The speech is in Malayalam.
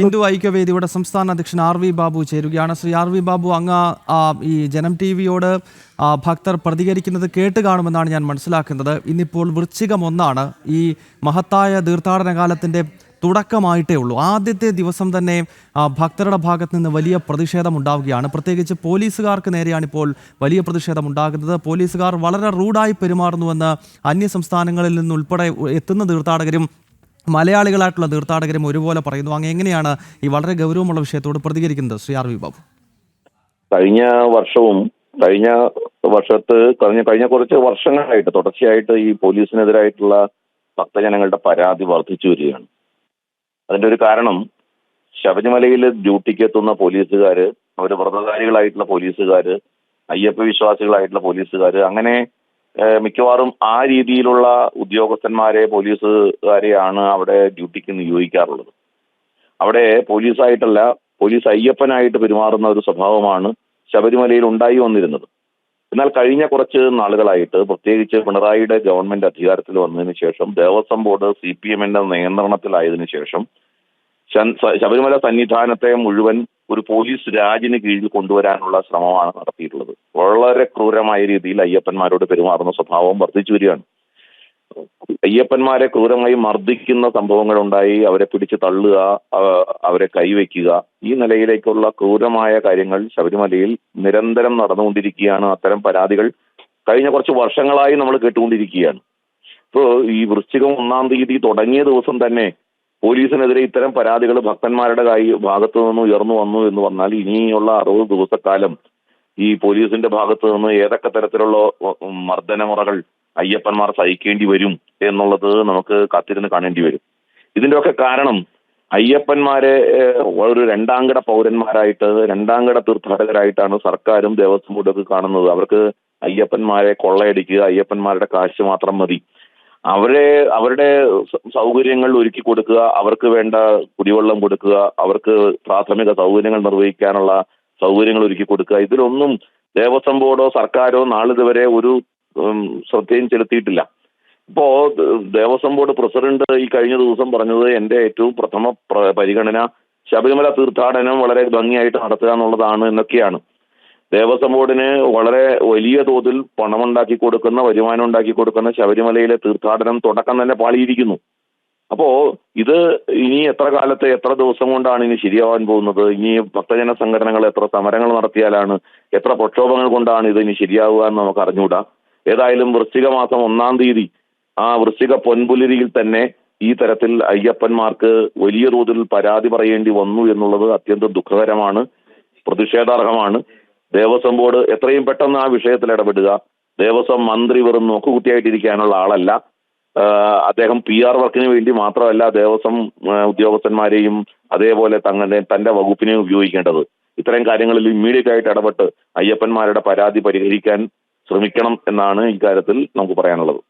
ഹിന്ദു ഐക്യവേദിയുടെ സംസ്ഥാന അധ്യക്ഷൻ ആർ വി ബാബു ചേരുകയാണ്. ശ്രീ ആർ വി ബാബു അങ്ങ് ആ, ഈ ജനം ടി വിയോട് ഭക്തർ പ്രതികരിക്കുന്നത് കേട്ട് കാണുമെന്നാണ് ഞാൻ മനസ്സിലാക്കുന്നത്. ഇന്നിപ്പോൾ വൃശ്ചികം ഒന്നാണ്. ഈ മഹത്തായ തീർത്ഥാടന കാലത്തിന്റെ തുടക്കമായിട്ടേ ഉള്ളൂ. ആദ്യത്തെ ദിവസം തന്നെ ഭക്തരുടെ ഭാഗത്ത് നിന്ന് വലിയ പ്രതിഷേധം ഉണ്ടാവുകയാണ്. പ്രത്യേകിച്ച് പോലീസുകാർക്ക് നേരെയാണ് ഇപ്പോൾ വലിയ പ്രതിഷേധം ഉണ്ടാകുന്നത്. പോലീസുകാർ വളരെ റൂഡായി പെരുമാറുന്നുവെന്ന് അന്യ സംസ്ഥാനങ്ങളിൽ നിന്നുൾപ്പെടെ എത്തുന്ന തീർത്ഥാടകരും മലയാളികളായിട്ടുള്ള തീർത്ഥാടകരും ഒരുപോലെ പറയുന്നു. അങ്ങ് എങ്ങനെയാണ് ഈ വളരെ ഗൗരവമുള്ള വിഷയത്തോട് പ്രതികരിക്കുന്നത് ശ്രീ ആർ വി ബാബു? കഴിഞ്ഞ വർഷവും കഴിഞ്ഞ വർഷത്ത് കഴിഞ്ഞ കഴിഞ്ഞ കുറച്ച് വർഷങ്ങളായിട്ട് തുടർച്ചയായിട്ട് ഈ പോലീസിനെതിരായിട്ടുള്ള ഭക്തജനങ്ങളുടെ പരാതി വർദ്ധിച്ചു വരികയാണ്. അതിന്റെ ഒരു കാരണം ശബരിമലയിൽ ഡ്യൂട്ടിക്ക് എത്തുന്ന പോലീസുകാര് അവർ വ്രതധാരികളായിട്ടുള്ള പോലീസുകാര് അയ്യപ്പ വിശ്വാസികളായിട്ടുള്ള പോലീസുകാര് അങ്ങനെ മിക്കവാറും ആ രീതിയിലുള്ള ഉദ്യോഗസ്ഥന്മാരെ പോലീസുകാരെയാണ് അവിടെ ഡ്യൂട്ടിക്ക് നിയോഗിക്കാറുള്ളത്. അവിടെ പോലീസായിട്ടല്ല പോലീസ് അയ്യപ്പനായിട്ട് പെരുമാറുന്ന ഒരു സ്വഭാവമാണ് ശബരിമലയിൽ ഉണ്ടായി വന്നിരുന്നത്. എന്നാൽ കഴിഞ്ഞ കുറച്ച് നാളുകളായിട്ട് പ്രത്യേകിച്ച് പിണറായിയുടെ ഗവൺമെന്റ് അധികാരത്തിൽ വന്നതിന് ശേഷം ദേവസ്വം ബോർഡ് സി പി എമ്മിന്റെ നിയന്ത്രണത്തിലായതിനു ശേഷം ശബരിമല സന്നിധാനത്തെ മുഴുവൻ ഒരു പോലീസ് രാജിന് കീഴിൽ കൊണ്ടുവരാനുള്ള ശ്രമമാണ് നടത്തിയിട്ടുള്ളത്. വളരെ ക്രൂരമായ രീതിയിൽ അയ്യപ്പന്മാരോട് പെരുമാറുന്ന സ്വഭാവം വർദ്ധിച്ചു വരികയാണ്. അയ്യപ്പന്മാരെ ക്രൂരമായി മർദ്ദിക്കുന്ന സംഭവങ്ങൾ ഉണ്ടായി അവരെ പിടിച്ച് തള്ളുക അവരെ കൈവയ്ക്കുക ഈ നിലയിലേക്കുള്ള ക്രൂരമായ കാര്യങ്ങൾ ശബരിമലയിൽ നിരന്തരം നടന്നുകൊണ്ടിരിക്കുകയാണ്. അത്തരം പരാതികൾ കഴിഞ്ഞ കുറച്ച് വർഷങ്ങളായി നമ്മൾ കേട്ടുകൊണ്ടിരിക്കുകയാണ്. ഇപ്പോ ഈ വൃശ്ചികം ഒന്നാം തീയതി തുടങ്ങിയ ദിവസം തന്നെ പോലീസിനെതിരെ ഇത്തരം പരാതികൾ ഭക്തന്മാരുടെ കൈ ഭാഗത്തു നിന്ന് ഉയർന്നു വന്നു എന്ന് പറഞ്ഞാൽ ഇനിയുള്ള അറുപത് ദിവസക്കാലം ഈ പോലീസിന്റെ ഭാഗത്തു നിന്ന് ഏതൊക്കെ തരത്തിലുള്ള മർദ്ദനമുറകൾ അയ്യപ്പന്മാർ സഹിക്കേണ്ടി വരും എന്നുള്ളത് നമുക്ക് കാത്തിരുന്ന് കാണേണ്ടി വരും. ഇതിന്റെയൊക്കെ കാരണം അയ്യപ്പന്മാരെ ഒരു രണ്ടാംകിട പൗരന്മാരായിട്ട് രണ്ടാംകിട തീർത്ഥാടകരായിട്ടാണ് സർക്കാരും ദേവസ്വം ബോർഡൊക്കെ കാണുന്നത്. അവർക്ക് അയ്യപ്പന്മാരെ കൊള്ളയടിക്കുക അയ്യപ്പന്മാരുടെ കാശ് മാത്രം മതി. അവരെ അവരുടെ സൗകര്യങ്ങൾ ഒരുക്കി കൊടുക്കുക അവർക്ക് വേണ്ട കുടിവെള്ളം കൊടുക്കുക അവർക്ക് പ്രാഥമിക സൗകര്യങ്ങൾ നിർവഹിക്കാനുള്ള സൗകര്യങ്ങൾ ഒരുക്കി കൊടുക്കുക. ഇതിലൊന്നും ദേവസ്വം ബോർഡോ സർക്കാരോ നാളിതുവരെ ഒരു ശ്രദ്ധയും ചെലുത്തിയിട്ടില്ല. ഇപ്പോ ദേവസ്വം ബോർഡ് പ്രസിഡന്റ് ഈ കഴിഞ്ഞ ദിവസം പറഞ്ഞത് എന്റെ ഏറ്റവും പ്രഥമ പ്ര- പരിഗണന ശബരിമല തീർത്ഥാടനം വളരെ ഭംഗിയായിട്ട് നടത്തുക എന്നുള്ളതാണ് എന്നൊക്കെയാണ്. ദേവസ്വം ബോർഡിന് വളരെ വലിയ തോതിൽ പണമുണ്ടാക്കി കൊടുക്കുന്ന വരുമാനം ഉണ്ടാക്കി കൊടുക്കുന്ന ശബരിമലയിലെ തീർത്ഥാടനം തുടക്കം തന്നെ പാളിയിരിക്കുന്നു. അപ്പോ ഇത് ഇനി എത്ര കാലത്തെ എത്ര ദിവസം കൊണ്ടാണ് ഇനി ശരിയാവാൻ പോകുന്നത്? ഇനി ഭക്തജന സംഘടനകൾ എത്ര സമരങ്ങൾ നടത്തിയാലാണ് എത്ര പ്രക്ഷോഭങ്ങൾ കൊണ്ടാണ് ഇത് ഇനി ശരിയാവുക എന്ന് നമുക്ക് അറിഞ്ഞുകൂടാ. ഏതായാലും വൃശ്ചിക മാസം ഒന്നാം തീയതി ആ വൃശ്ചിക പൊൻപുലരിയിൽ തന്നെ ഈ തരത്തിൽ അയ്യപ്പന്മാർക്ക് വലിയ തോതിൽ പരാതി പറയേണ്ടി വന്നു എന്നുള്ളത് അത്യന്തം ദുഃഖകരമാണ് പ്രതിഷേധാർഹമാണ്. ദേവസ്വം ബോർഡ് എത്രയും പെട്ടെന്ന് ആ വിഷയത്തിൽ ഇടപെടുക. ദേവസ്വം മന്ത്രി വെറും നോക്കുകുത്തിയായിട്ടിരിക്കാനുള്ള ആളല്ല. അദ്ദേഹം പി ആർ വർക്കിന് വേണ്ടി മാത്രമല്ല ദേവസ്വം ഉദ്യോഗസ്ഥന്മാരെയും അതേപോലെ തങ്ങളുടെ തന്റെ വകുപ്പിനെയും ഉപയോഗിക്കേണ്ടത്. ഇത്തരം കാര്യങ്ങളിൽ ഇമ്മീഡിയറ്റ് ആയിട്ട് ഇടപെട്ട് അയ്യപ്പന്മാരുടെ പരാതി പരിഹരിക്കാൻ ശ്രമിക്കണം എന്നാണ് ഇക്കാര്യത്തിൽ നമുക്ക് പറയാനുള്ളത്.